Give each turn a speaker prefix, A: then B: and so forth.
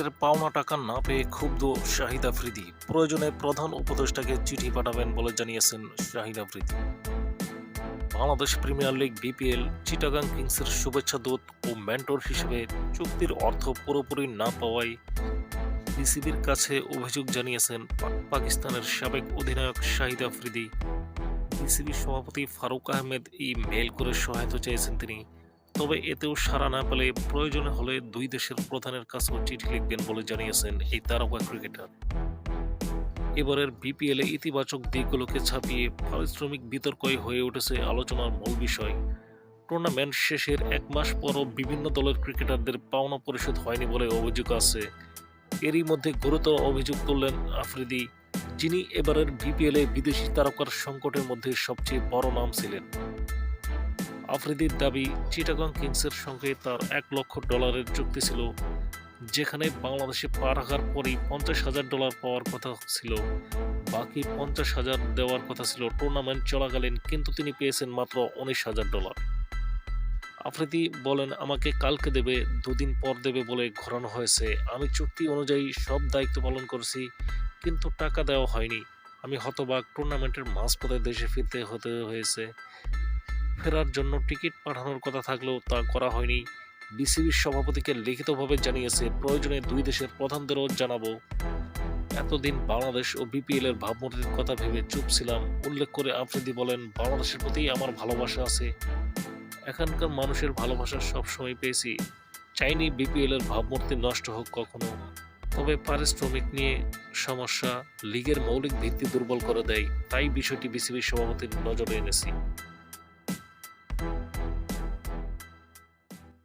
A: এর পাওনা টাকা না পেয়ে ক্ষুব্ধ শাহিদ আফ্রিদি প্রয়োজনে প্রধান উপদেষ্টাকে চিঠি পাঠাবেন বলে জানিয়েছেন Shahid Afridi Bangladesh premier league, BPL, Chittagong কিংসের শুভেচ্ছা দূত ও মেন্টর হিসেবে চুক্তির অর্থ পুরোপুরি না পাওয়ায় বিসিবির কাছে অভিযোগ জানিয়েছেন পাকিস্তানের সাবেক অধিনায়ক শাহিদ আফ্রিদি বিসিবি সভাপতি ফারুক আহমেদ এই মেল করে সহায়তা চেয়েছেন তিনি। তবে এতেও সাড়া না পেলে প্রয়োজন হলে দুই দেশের প্রধানের কাছেও চিঠি লিখবেন বলে জানিয়েছেন এই তারকা ক্রিকেটার। এবারের বিপিএল ইতিবাচক দিকগুলোকে ছাপিয়ে পারিশ্রমিক বিতর্কই হয়ে উঠেছে আলোচনার মূল বিষয়। টুর্নামেন্ট শেষের এক মাস পরও বিভিন্ন দলের ক্রিকেটারদের পাওনা পরিশোধ হয়নি বলে অভিযোগ আছে। এরই মধ্যে গুরুতর অভিযোগ তুললেন আফ্রিদি, যিনি এবারের বিপিএল বিদেশি তারকার সংকটের মধ্যে সবচেয়ে বড় নাম ছিলেন। আফ্রিদির দাবি, চিটাগং কিংসের সঙ্গে তার এক লক্ষ ডলারের চুক্তি ছিল, যেখানে বাংলাদেশে পা রাখার পরেই পঞ্চাশ হাজার ডলার পাওয়ার কথা ছিল। বাকি পঞ্চাশ হাজার দেওয়ার কথা ছিল টুর্নামেন্ট চলাকালীন, কিন্তু তিনি পেয়েছেন মাত্র উনিশ হাজার ডলার। আফ্রিদি বলেন, আমাকে কালকে দেবে, দুদিন পর দেবে বলে ঘোরানো হয়েছে। আমি চুক্তি অনুযায়ী সব দায়িত্ব পালন করেছি, কিন্তু টাকা দেওয়া হয়নি। আমি হতবাক টুর্নামেন্টের মাঝপথে দেশে ফিরতে হতে হয়েছে। ফেরার জন্য টিকিট পাঠানোর কথা থাকলেও তা করা হয়নি। বিসিবির সভাপতিকে লিখিতভাবে জানিয়েছে, প্রয়োজনে দুই দেশের প্রধানদেরও জানাব। এতদিন বাংলাদেশ ও বিপিএল এর ভাবমূর্তির কথা ভেবে চুপ ছিলাম। উল্লেখ করে আফ্রিদি বলেন, বাংলাদেশের প্রতি আমার ভালোবাসা আছে। এখানকার মানুষের ভালোবাসা সবসময় পেয়েছি। চাইনি বিপিএল এর ভাবমূর্তি নষ্ট হোক কখনো। তবে পারিশ্রমিক নিয়ে সমস্যা, লীগের মৌলিক ভিত্তি দুর্বল করে দেয়। তাই বিষয়টি বিসিবির সভাপতির নজরে এনেছি।